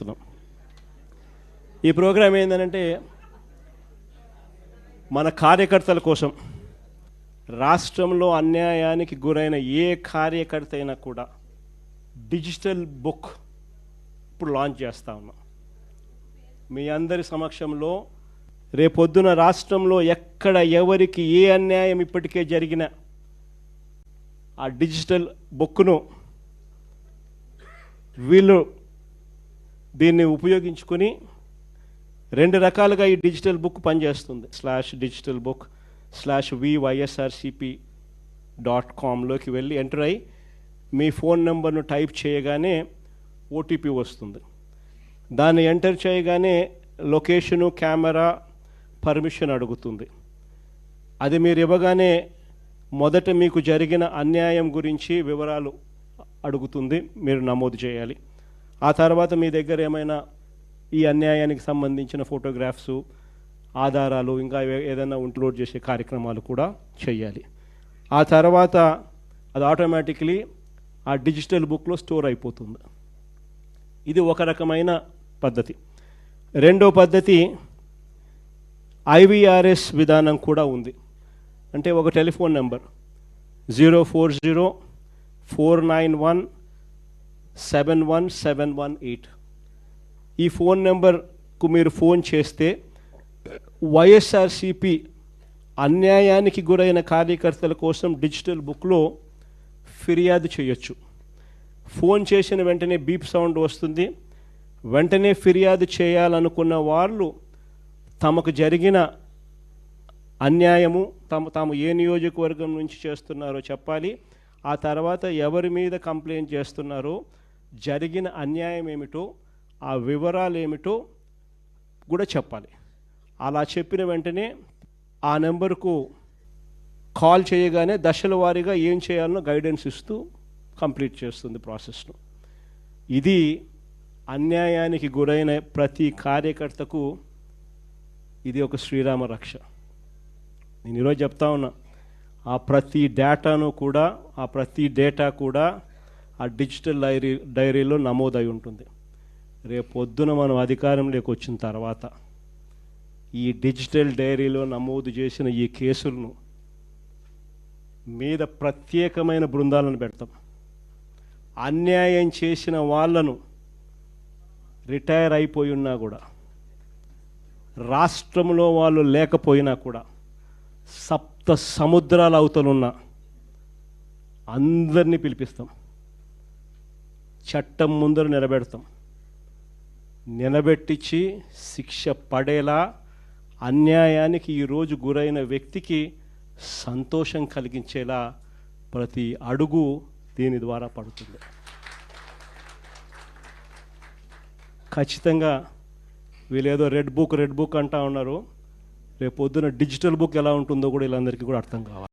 చేస్తున్నాం. ఈ ప్రోగ్రాం ఏంటంటే మన కార్యకర్తల కోసం రాష్ట్రంలో అన్యాయానికి గురైన ఏ కార్యకర్త అయినా కూడా డిజిటల్ బుక్ ఇప్పుడు లాంచ్ చేస్తా ఉన్నాం. మీ అందరి సమక్షంలో రేపొద్దున రాష్ట్రంలో ఎక్కడ ఎవరికి ఏ అన్యాయం ఇప్పటికే జరిగిన ఆ డిజిటల్ బుక్ను వీళ్ళు దీన్ని ఉపయోగించుకొని రెండు రకాలుగా ఈ డిజిటల్ బుక్ పనిచేస్తుంది. Slash digital book slash YSRCP dot కామ్లోకి వెళ్ళి ఎంటర్ అయ్యి మీ ఫోన్ నెంబర్ను టైప్ చేయగానే ఓటీపీ వస్తుంది. దాన్ని ఎంటర్ చేయగానే లొకేషను కెమెరా పర్మిషన్ అడుగుతుంది. అది మీరు ఇవ్వగానే మొదట మీకు జరిగిన అన్యాయం గురించి వివరాలు అడుగుతుంది. మీరు నమోదు చేయాలి. ఆ తర్వాత మీ దగ్గర ఏమైనా ఈ అన్యాయానికి సంబంధించిన ఫోటోగ్రాఫ్స్ ఆధారాలు ఇంకా ఏదైనా అప్లోడ్ చేసే కార్యక్రమాలు కూడా చేయాలి. ఆ తర్వాత అది ఆటోమేటిక్లీ ఆ డిజిటల్ బుక్లో స్టోర్ అయిపోతుంది. ఇది ఒక రకమైన పద్ధతి. రెండో పద్ధతి ఐవీఆర్ఎస్ విధానం కూడా ఉంది. అంటే ఒక telephone number zero four zero four nine one seven one seven one eight ఈ ఫోన్ నెంబర్కు మీరు ఫోన్ చేస్తే వైఎస్ఆర్సిపి అన్యాయానికి గురైన కార్యకర్తల కోసం డిజిటల్ బుక్లో ఫిర్యాదు చేయొచ్చు. ఫోన్ చేసిన వెంటనే బీప్ సౌండ్ వస్తుంది. వెంటనే ఫిర్యాదు చేయాలనుకున్న వాళ్ళు తమకు జరిగిన అన్యాయము తమ తాము ఏ నియోజకవర్గం నుంచి చేస్తున్నారో చెప్పాలి. ఆ తర్వాత ఎవరి మీద కంప్లైంట్ చేస్తున్నారో జరిగిన అన్యాయం ఏమిటో ఆ వివరాలు ఏమిటో కూడా చెప్పాలి. అలా చెప్పిన వెంటనే ఆ నెంబర్కు కాల్ చేయగానే దశల వారీగా ఏం చేయాలనో గైడెన్స్ ఇస్తూ కంప్లీట్ చేస్తుంది ప్రాసెస్ను. ఇది అన్యాయానికి గురైన ప్రతి కార్యకర్తకు ఇది ఒక శ్రీరామ రక్ష. నేను ఈరోజు చెప్తా ఉన్నా ఆ ప్రతి డేటాను కూడా ఆ ప్రతి డేటా కూడా ఆ డిజిటల్ డైరీ డైరీలో నమోదై ఉంటుంది. రేపు పొద్దున మనం అధికారంలోకి వచ్చిన తర్వాత ఈ డిజిటల్ డైరీలో నమోదు చేసిన ఈ కేసులను మీద ప్రత్యేకమైన బృందాలను పెడతాం. అన్యాయం చేసిన వాళ్ళను రిటైర్ అయిపోయి ఉన్నా కూడా రాష్ట్రంలో వాళ్ళు లేకపోయినా కూడా సప్త సముద్రాల అవతలున్న అందరినీ పిలిపిస్తాం. చట్టం ముందర నిలబెడతాం. నిలబెట్టించి శిక్ష పడేలా అన్యాయానికి ఈరోజు గురైన వ్యక్తికి సంతోషం కలిగించేలా ప్రతి అడుగు దీని ద్వారా పడుతుంది. ఖచ్చితంగా వీళ్ళేదో రెడ్ బుక్ రెడ్ బుక్ అంటా ఉన్నారు. రేపు పొద్దున డిజిటల్ బుక్ ఎలా ఉంటుందో కూడా వీళ్ళందరికీ కూడా అర్థం కావాలి.